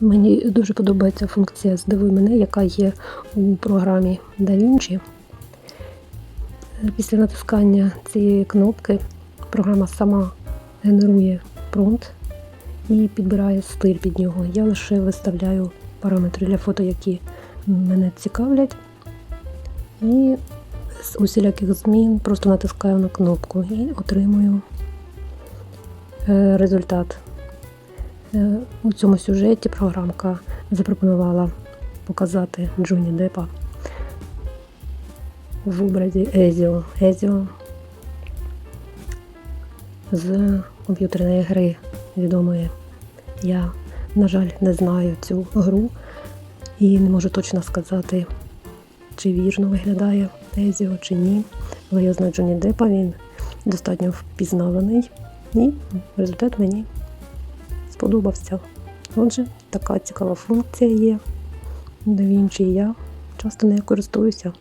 Мені дуже подобається функція Здивуй мене, яка є у програмі DaVinci. Після натискання цієї кнопки програма сама генерує промпт і підбирає стиль під нього. Я лише виставляю параметри для фото, які мене цікавлять. І з усіляких змін просто натискаю на кнопку і отримую е, результат. Е, У цьому сюжеті програмка запропонувала показати Джоні Деппа в образі Езіо. Езіо з комп'ютерної гри відомої. Я, на жаль, не знаю цю гру і не можу точно сказати, чи вірно виглядає Езіо, чи ні. Але я знаю Джоні Деппа, він достатньо впізнаваний, і результат мені сподобався. Отже, така цікава функція є. DaVinci я часто нею користуюся.